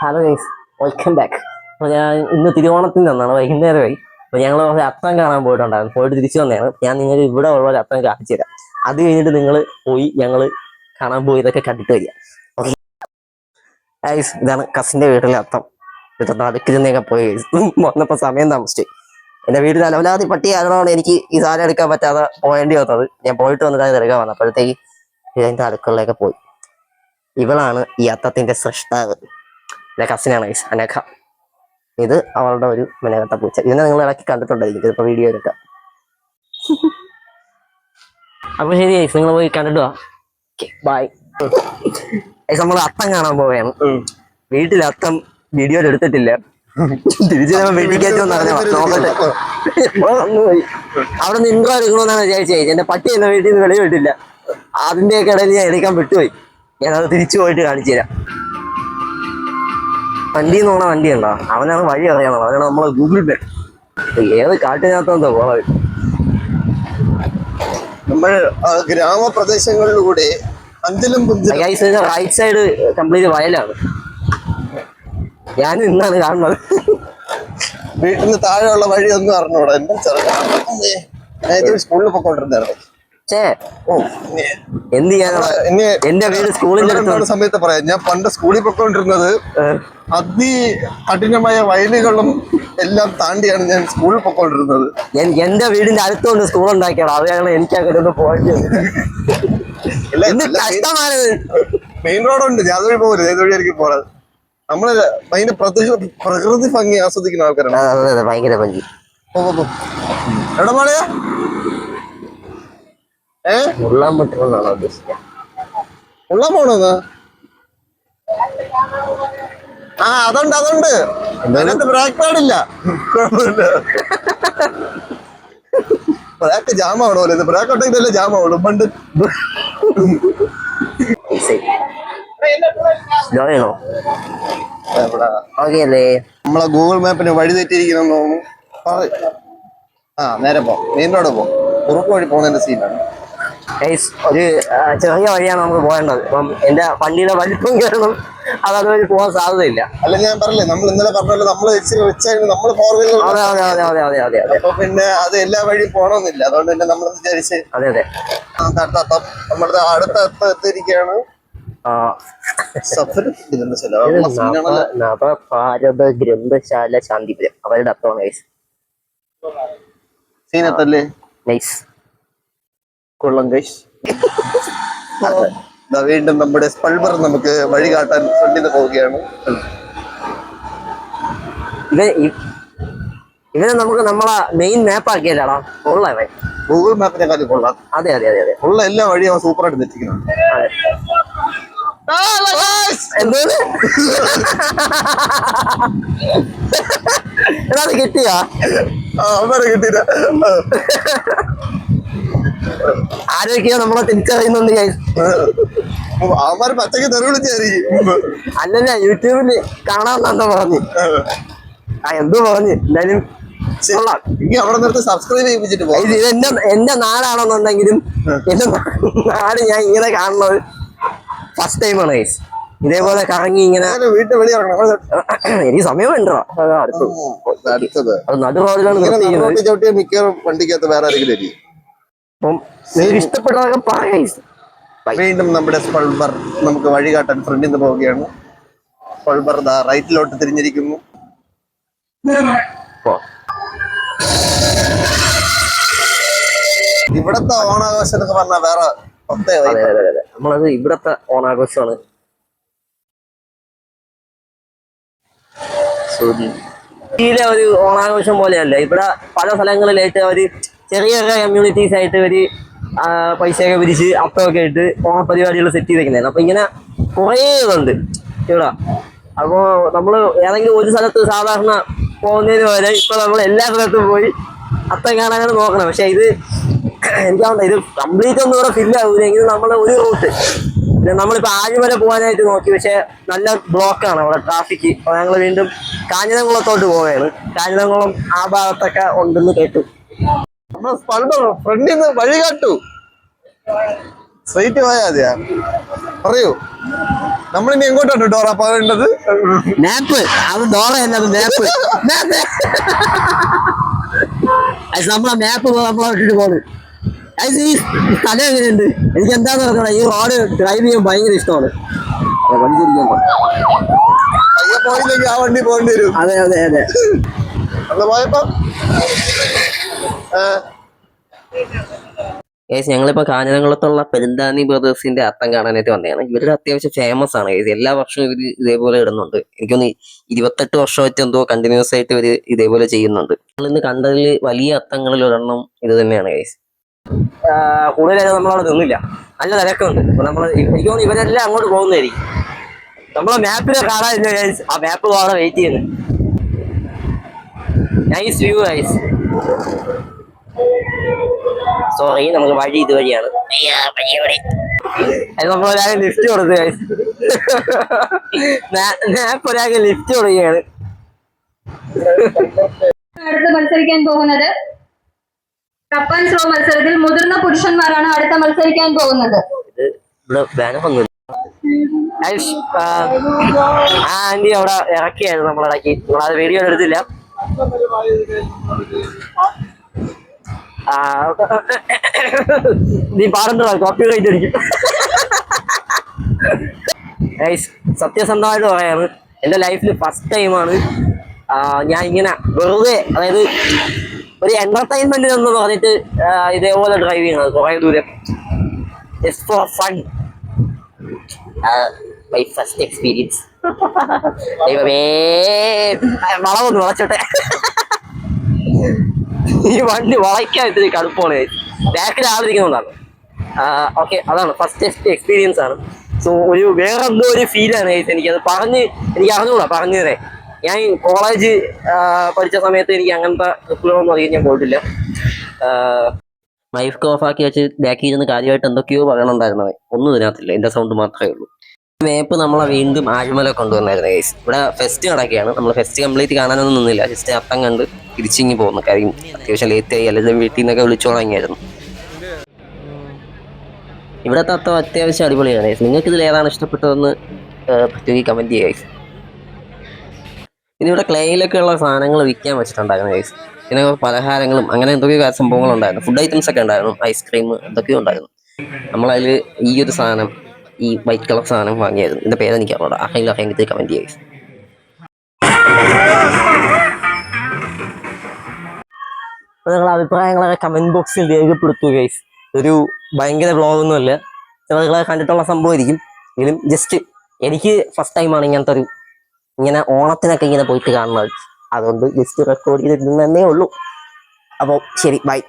Hello guys welcome back അപ്പോൾ ഞാൻ ഇന്ന് തിരുവോണത്തിന് നിന്നാണ് വൈകുന്നേരമായി. അപ്പോൾ ഞങ്ങൾ ഒരു അത്തം കാണാൻ പോയിട്ടുണ്ടായിരുന്നു. പോയിട്ട് തിരിച്ചു വന്നതാണ്. ഞാൻ നിങ്ങൾ ഇവിടെ ഉള്ള ഒരു അത്തം കാണിച്ചു തരാം. അത് കഴിഞ്ഞിട്ട് നിങ്ങൾ പോയി ഞങ്ങൾ കാണാൻ പോയി ഇതൊക്കെ കണ്ടിട്ട് വരിക. ഓക്കെ ഗൈസ് ഇതാണ് കസിന്റെ വീട്ടിലെ അത്തം. ഇത് നടുക്കിൽ നിന്നൊക്കെ പോയി. വന്നപ്പോ സമയം താമസിച്ചു. എന്റെ വീട്ടിൽ അലവലാതി പട്ടി ആയതുകൊണ്ടാണ് എനിക്ക് ഈ സാധനം എടുക്കാൻ പറ്റാതെ പോകേണ്ടി വന്നത്. ഞാൻ പോയിട്ട് വന്നിട്ട് ഇത് എടുക്കാൻ വന്നത് അപ്പോഴത്തേക്ക് ഇതിന്റെ അടുക്കളയിലേക്ക് പോയി. ഇവളാണ് ഈ അത്തത്തിന്റെ സൃഷ്ടാവ്. എന്റെ കസിനാണ് ഗൈസ് അനഘ. ഇത് അവളുടെ ഒരു മനകത്ത പൂച്ച. ഇതിനെ നിങ്ങൾ ഇടയ്ക്ക് കണ്ടിട്ടുണ്ടായിരിക്കും. ചിലപ്പോ വീഡിയോയിലൊക്കെ അപ്പൊ ശരി ഗൈസ് നിങ്ങൾ പോയി കണ്ടിട്ട് വാ. ബൈ നമ്മൾ അത്തം കാണാൻ പോവുകയാണ്. വീട്ടിൽ അത്തം വീഡിയോ എടുത്തിട്ടില്ല. തിരിച്ചു വീട്ടിൽ കയറ്റുമെന്ന് നോക്കട്ടെ. പോയി അവിടെ നിന്ന് ഇൻട്രോ എടുക്കണമെന്നാണ് വിചാരിച്ചത് എന്റെ പട്ടി എന്നെ വീട്ടിൽ നിന്ന് വെളി വിട്ടില്ല അതിന്റെയൊക്കെ ഇടയിൽ ഞാൻ എടുക്കാൻ വിട്ടുപോയി. ഞാനത് തിരിച്ചു പോയിട്ട് കാണിച്ചു തരാം. വണ്ടി എന്ന് പറഞ്ഞ വണ്ടി ഉണ്ടോ? അവനാണ് വഴി അറിയാനുള്ളത് അവനാണ് നമ്മളെ ഗൂഗിൾ പേ ഏത് കാട്ടിനകത്തോ പോകാൻ നമ്മൾ ഗ്രാമപ്രദേശങ്ങളിലൂടെ അഞ്ചലും റൈറ്റ് സൈഡ് കംപ്ലീറ്റ് വയലാണ്. ഞാൻ ഇന്നാണ് കാണുന്നത്. വീട്ടിന് താഴെയുള്ള വഴി ഒന്നും അറിഞ്ഞൂടാ. എന്താ ചെറുക്കൻ? സ്കൂളിൽ പൊക്കോണ്ടിരുന്നായിരുന്നു എന്ത് ചെയ്യാനാണ് എന്റെ വീട് സ്കൂളിന്റെ സമയത്ത് പറയാം? ഞാൻ പണ്ട് സ്കൂളിൽ പൊക്കോണ്ടിരുന്നത് അതി കഠിനമായ വയലുകളും എല്ലാം താണ്ടിയാണ് ഞാൻ സ്കൂളിൽ പൊക്കോണ്ടിരുന്നത് എന്റെ വീടിന്റെ അടുത്തുകൊണ്ട് സ്കൂൾ ഉണ്ടാക്കിയാണ് അത് ഞങ്ങൾ എനിക്ക് അങ്ങോട്ട് പോയിട്ട് എന്ത് കഷ്ടമാണ് മെയിൻ റോഡുണ്ട് ഞാൻ അതുവഴി പോകരുത് ഏതുവഴിയായിരിക്കും പോകാറ് നമ്മൾ ഭയങ്കര പ്രകൃതി പ്രകൃതി ഭംഗി ആസ്വദിക്കുന്ന ആൾക്കാരാണ്. ഭയങ്കര ഭംഗി. എവിടെ മോളെയാ ഏ? ഉള്ളാൻ പറ്റുമെന്നാണ് ഉദ്ദേശിച്ചത് ഉള്ള പോണോന്ന് ആ അതുണ്ട് അതുണ്ട്. അതിനകത്ത് ബ്രേക്ക് പാടില്ല കുഴപ്പമില്ല. ബ്രേക്ക് ജാം ആവണോ ഇത്. ബ്രേക്ക് ഔട്ട് ജാം ആവണം പണ്ട് എവിടാ? ഓക്കെ അല്ലേ. നമ്മളെ ഗൂഗിൾ മാപ്പിന് വഴി തെറ്റിയിരിക്കണം തോന്നുന്നു. ആ നേരെ പോ. മെയിൻ റോഡ് പോ. കുറുക്ക് വഴി പോകുന്നതിന്റെ സീനാണ് ഒരു ചെറിയ വഴിയാണ് നമുക്ക് പോകേണ്ടത്. അപ്പം എന്റെ വണ്ടിയുടെ വലിപ്പം കയറണം അത് അതുവഴി പോകാൻ സാധ്യതയില്ല. അല്ല ഞാൻ പറഞ്ഞില്ലേ നമ്മൾ ഇന്നലെ പറഞ്ഞല്ലോ നമ്മൾ ഇച്ചിരി വെച്ചായിരുന്നു നമ്മൾ ഫോർ വീലർ അതെ അതെ അതെ അതെ അതെ അതെ അപ്പൊ പിന്നെ അത് എല്ലാ വഴിയും പോകണമെന്നില്ല അതുകൊണ്ട് തന്നെ നമ്മൾ വിചാരിച്ച് അതെ അതെ. നമ്മുടെ അടുത്ത അത്തം എത്തിയിരിക്കുകയാണ്. നവഭാരത ഗ്രന്ഥശാല. ശാന്തിപുരം. അവരുടെ അർത്ഥമാണ് നൈസ് സീനത്തല്ലേ? നൈസ് കൊള്ളം കൈസ് വീണ്ടും നമ്മുടെ സ്പൾബർ നമുക്ക് വഴി കാട്ടാൻ ഫ്രണ്ടിൽ പോവുകയാണ്. ഇവ ഇ- ഇവനെ നമുക്ക് നമ്മളെ മെയിൻ മാപ്പ് ആക്കിയല്ലേടാ ഉള്ള ഇവൻ. ഗൂഗിൾ മാപ്പിനെ കാര്യം കൊള്ളാം. അതെ അതെ അതെ അതെ. ഉള്ള എല്ലാ വഴിയും അവൻ സൂപ്പറായിട്ട് തെറ്റിക്കുന്നുണ്ട് അതെ. എന്തോന്ന്? എടാ കിട്ടിയാ? കിട്ടിയില്ല. ആരൊക്കെയോ നമ്മളെ തിരിച്ചറിയുന്നുണ്ട്. അവന്മാര് പച്ചക്ക് അല്ലല്ല യൂട്യൂബിൽ കാണാമെന്നാ പറഞ്ഞു. ആ. എന്തോ പറഞ്ഞു? എന്തായാലും അവിടെ നിർത്തി സബ്സ്ക്രൈബ് ചെയ്യിപ്പിച്ചിട്ട് പോകും. എന്റെ എന്റെ നാടാണെന്നുണ്ടെങ്കിലും എന്റെ നാട് ഞാൻ ഇങ്ങനെ കാണുന്നത് ഫസ്റ്റ് ടൈമാണ് ഗൈസ് ഇതേപോലെ കറങ്ങി ഇങ്ങനെ വീട്ടിൽ വെളി എനിക്ക് സമയം വേണ്ടോ അടുത്തത്. നടു റോഡിലാണ് ഇങ്ങനെ നിർത്തിയിരിക്കുന്നത്. നടുറോട്ടിൽ ചവിട്ടിയ മിക്ക വണ്ടിക്കകത്ത് വേറെ ആരെങ്കിലും അപ്പം നിങ്ങൾക്ക് ഇഷ്ടപ്പെട്ടതൊക്കെ പറയാം വീണ്ടും നമ്മുടെ സ്പൾബർ നമുക്ക് വഴി കാട്ടാൻ ഫ്രണ്ടിൽ നിന്ന് പോവുകയാണ്. സ്പൾബർ ദാ റൈറ്റിലോട്ട് തിരിഞ്ഞിരിക്കുന്നു. ഇവിടത്തെ ഓണാഘോഷം എന്നൊക്കെ പറഞ്ഞാൽ വേറെ നമ്മളത് ഇവിടത്തെ ഓണാഘോഷമാണ്. ഒരു ഓണാഘോഷം പോലെയല്ല. ഇവിടെ പല സ്ഥലങ്ങളിലായിട്ട് ഒരു ചെറിയ ചെറിയ കമ്മ്യൂണിറ്റീസ് ആയിട്ട് ഒരു പൈസയൊക്കെ പിരിച്ച് അപ്പമൊക്കെ ഇട്ട് ഓണപരിപാടികൾ സെറ്റ് ചെയ്തേക്കുന്നതാണ് അപ്പൊ ഇങ്ങനെ കുറേ ഇതുണ്ട്. ഇവിടെ അപ്പോൾ നമ്മൾ ഏതെങ്കിലും ഒരു സ്ഥലത്ത് സാധാരണ പോകുന്നതിന് വരെ ഇപ്പൊ നമ്മൾ എല്ലാ സ്ഥലത്തും പോയി അത്തം കാണാനാണ് നോക്കണം പക്ഷേ ഇത് എനിക്കാവണ്ട ഇത് കംപ്ലീറ്റ് ഒന്നും ഇവിടെ ഫില്ല് ആവില്ലെങ്കിലും നമ്മളെ ഒരു റൂട്ട് പിന്നെ നമ്മളിപ്പോ ആഴിമല പോകാനായിട്ട് നോക്കി. പക്ഷേ നല്ല ബ്ലോക്കാണ് അവിടെ ട്രാഫിക് അപ്പോൾ ഞങ്ങൾ വീണ്ടും കാഞ്ഞിരംകുളത്തോട്ട് പോവുകയാണ്. കാഞ്ഞിരംകുളം ആ ഭാഗത്തൊക്കെ ഉണ്ടെന്ന് കേട്ടു. ഫ്രണ്ടിൽ നിന്ന് വഴി കാട്ടു. സ്ട്രൈറ്റ് പോയാ മതിയാ. പറയൂ. നമ്മളിനി എങ്ങോട്ടാണ് ഡോറ പറയേണ്ടത്? മാപ്പ് അത് ഡോറയല്ല അത് മാപ്പ് നമ്മളെ മാപ്പ് നമ്മളെ ഇട്ടിട്ട് പോണ്. അത് ഈ സ്ഥലം എങ്ങനെയുണ്ട്? എനിക്ക് എന്താന്ന് പറഞ്ഞാൽ ഈ റോഡ് ഡ്രൈവ് ചെയ്യാൻ ഭയങ്കര ഇഷ്ടമാണ്. പോയില്ലെങ്കിൽ ആ വണ്ടി പോകേണ്ടി വരും. അതെ അതെ അതെ. പോയപ്പോ ഏസ് ഞങ്ങളിപ്പോ കാഞ്ഞിരംകുളത്തുള്ള പെരുന്താനി ബ്രദേഴ്സിന്റെ അത്തം കാണാനായിട്ട് വന്നതാണ്. ഇവരുടെ അത്യാവശ്യം ഫേമസ് ആണ് ഏസ് എല്ലാ വർഷവും ഇവർ ഇതേപോലെ ഇടുന്നുണ്ട്. എനിക്കൊന്ന് ഇരുപത്തെട്ട് വർഷമായിട്ട് എന്തോ കണ്ടിന്യൂസ് ആയിട്ട് ഇവർ ഇതേപോലെ ചെയ്യുന്നുണ്ട്. നമ്മൾ ഇന്ന് കണ്ടതിൽ വലിയ അത്തങ്ങളിൽ ഒരെണ്ണം ഇത് തന്നെയാണ് ഏസ് കൂടുതലായിട്ട് നമ്മളവിടെ നിന്നില്ല. നല്ല തിരക്കുണ്ട്. അപ്പൊ നമ്മൾ എനിക്ക് തോന്നുന്നു ഇവരെല്ലാം അങ്ങോട്ട് പോകുന്നതായിരിക്കും. നമ്മളെ മാപ്പിനെ കാണാൻ. ആ മാപ്പ് അവിടെ വെയിറ്റ് ചെയ്യുന്നു. നൈസ് വ്യൂ ഗൈസ് സോറി നമുക്ക് വഴി ഇതുവഴിയാണ്. നമ്മൾ ഒരാളെ ലിഫ്റ്റ് കൊടുത്തു ഒരാൾക്ക് ലിഫ്റ്റ് കൊടുക്കുകയാണ്. അടുത്ത് മത്സരിക്കാൻ പോകുന്നത്. കപ്പൻ സ്ലോ മത്സരത്തിൽ മുതിർന്ന പുരുഷന്മാരാണ് അടുത്ത മത്സരിക്കാൻ പോകുന്നത്. ആന്റി അവിടെ ഇറക്കിയായിരുന്നു നമ്മളിടയ്ക്ക് നമ്മളത് വീഡിയോ എടുത്തില്ല. നീ പാടുന്ന കോപ്പി റൈറ്റ് അടിക്കും സത്യസന്ധമായിട്ട് പറയാണ് എന്റെ ലൈഫിൽ ഫസ്റ്റ് ടൈമാണ് ഞാൻ ഇങ്ങനെ വെറുതെ അതായത് ഒരു എന്റർടൈൻമെന്റ് എന്ന് പറഞ്ഞിട്ട് ഇതേപോലെ ഡ്രൈവ് ചെയ്യുന്നത് കുറേ ദൂരം. Just for fun my first experience ദൈവമേ. വളവൊന്ന് വളച്ചോട്ടെ. ഈ വണ്ടി വളയ്ക്കാൻ ഇത്തിരി കടുപ്പമാണ്. ബാക്കിൽ ആളിരിക്കുന്നതാണ് ഓക്കെ അതാണ് ഫസ്റ്റ് എക്സ്പീരിയൻസ് ആണ്. സോ ഒരു വേറെ എന്തോ ഒരു ഫീലാണ് അത് പറഞ്ഞ് എനിക്ക് അറിഞ്ഞുകൂടാ പറഞ്ഞു തരേ ഞാൻ കോളേജ് പഠിച്ച സമയത്ത് എനിക്ക് അങ്ങനത്തെ ട്രിപ്പുകളൊന്നും അധികം ഞാൻ പോയിട്ടില്ല. മൈക്ക് ഓഫ് ആക്കി വെച്ച് ബാക്കിൽ ഇരുന്ന് കാര്യമായിട്ട് എന്തൊക്കെയോ പറയണുണ്ടായിരുന്നത് ഒന്നും ഇതിനകത്തില്ല. എന്റെ സൗണ്ട് മാത്രമേ ഉള്ളൂ. മേപ്പ് നമ്മളെ വീണ്ടും ആഴ്മല കൊണ്ടുവന്നായിരുന്നു ഗൈസ് ഇവിടെ ഫെസ്റ്റ് നടക്കുകയാണ്. നമ്മൾ ഫെസ്റ്റ് കംപ്ലീറ്റ് കാണാനൊന്നും നിന്നില്ല. ജസ്റ്റ് അപ്പം കണ്ട് തിരിച്ചിങ്ങി പോകുന്നു. കാര്യം അത്യാവശ്യം ലേറ്റ് ആയി. എല്ലാവരും വീട്ടിൽ നിന്നൊക്കെ വിളിച്ചു തുടങ്ങിയായിരുന്നു. ഇവിടെ അത്തം അത്യാവശ്യം അടിപൊളിയാണ് ഗൈസ് നിങ്ങൾക്ക് ഇതിൽ ഏതാണ് ഇഷ്ടപ്പെട്ടതെന്ന് പറ്റുമെങ്കിൽ കമന്റ് ചെയ്യുക ഗൈസ് പിന്നെ ഇവിടെ ക്ലേയിലൊക്കെ ഉള്ള സാധനങ്ങൾ വിൽക്കാൻ വെച്ചിട്ടുണ്ടായിരുന്നു ഗൈസ് പിന്നെ പലഹാരങ്ങളും അങ്ങനെ എന്തൊക്കെയോ സംഭവങ്ങളുണ്ടായിരുന്നു. ഫുഡ് ഐറ്റംസ് ഒക്കെ ഉണ്ടായിരുന്നു. ഐസ്ക്രീം എന്തൊക്കെയോ ഉണ്ടായിരുന്നു. നമ്മളതിൽ ഈ ഒരു സാധനം ഈ വൈറ്റ് കളർ സാധനം വാങ്ങിയായിരുന്നു ഇതിന്റെ പേര് എനിക്ക് അറിയാം ആരെങ്കിലും അറിയാമെങ്കിൽ കമന്റ് ചെയ്യുക നിങ്ങളുടെ അഭിപ്രായങ്ങളൊക്കെ കമന്റ് ബോക്സിൽ രേഖപ്പെടുത്തു ഗൈസ് ഒരു ഭയങ്കര ബ്ലോഗൊന്നുമല്ല നിങ്ങളെ കണ്ടിട്ടുള്ള സംഭവമായിരിക്കും എങ്കിലും ജസ്റ്റ് എനിക്ക് ഫസ്റ്റ് ടൈമാണ് ഇങ്ങനത്തെ ഒരു ഇങ്ങനെ ഓണത്തിനൊക്കെ ഇങ്ങനെ പോയിട്ട് കാണുന്നത്. അതുകൊണ്ട് ജസ്റ്റ് റെക്കോർഡ് ചെയ്തിട്ടുണ്ടെന്നേ ഉള്ളൂ. അപ്പോൾ ശരി ബൈ